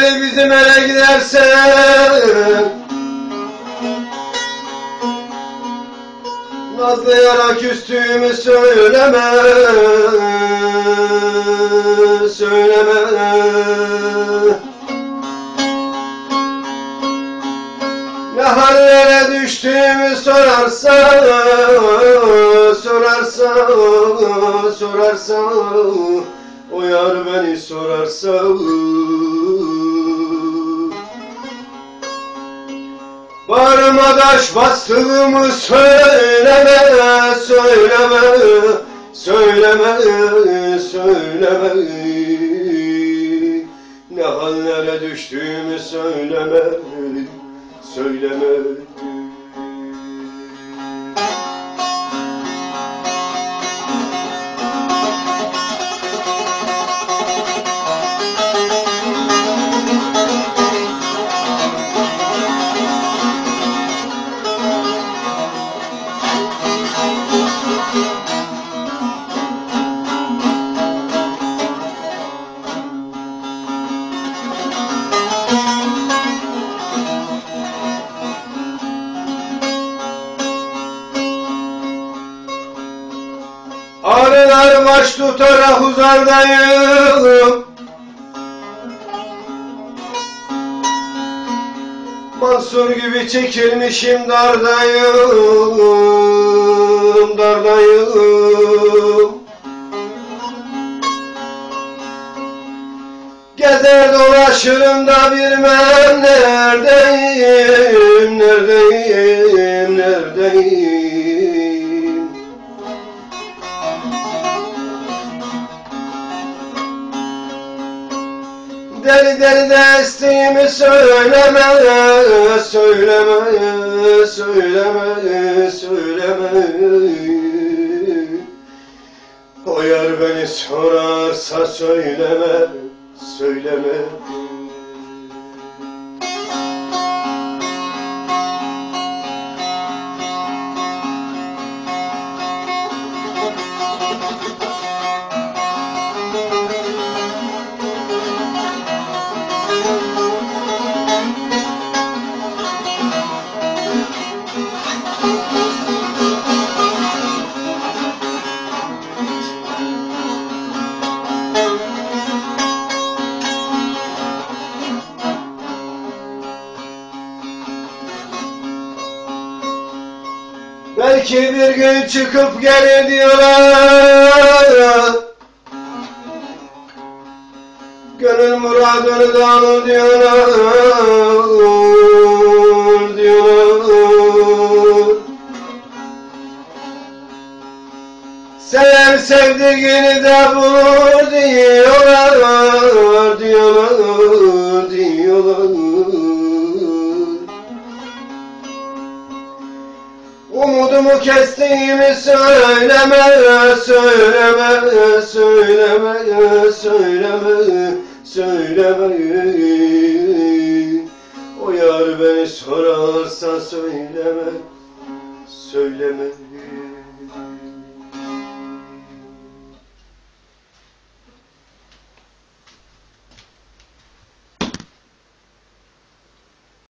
geri bizim ele gidersen Nazlı yara küstüğümü söyleme. Söyleme. Ne hallere düştüğümü sorarsan Sorarsan Sorarsan O yar beni sorarsan Bağrıma taş bastığımı söyleme, söyleme, söyleme, söyleme. Ne hallere düştüğümü söyleme, söyleme. Arılar baş tutarak uzardayım Mansur gibi çekilmişim dardayım Dardayım. Gezer dolaşırım da bilmem neredeyim Neredeyim, neredeyim Deli destiğimi söyleme, söyleme, söyleme, söyleme. O yer beni sorarsa söyleme, söyleme. Belki bir gün çıkıp gelir diyorlar Gönül muradını da alır diyorlar. Diyorlar Seven sevdiğini de bulur diyorlar Diyorlar Diyorlar Umudumu kestiğimi söyleme, söyleme, söyleme, söyleme, söyleme. O yar beni sorarsa söyleme, söyleme.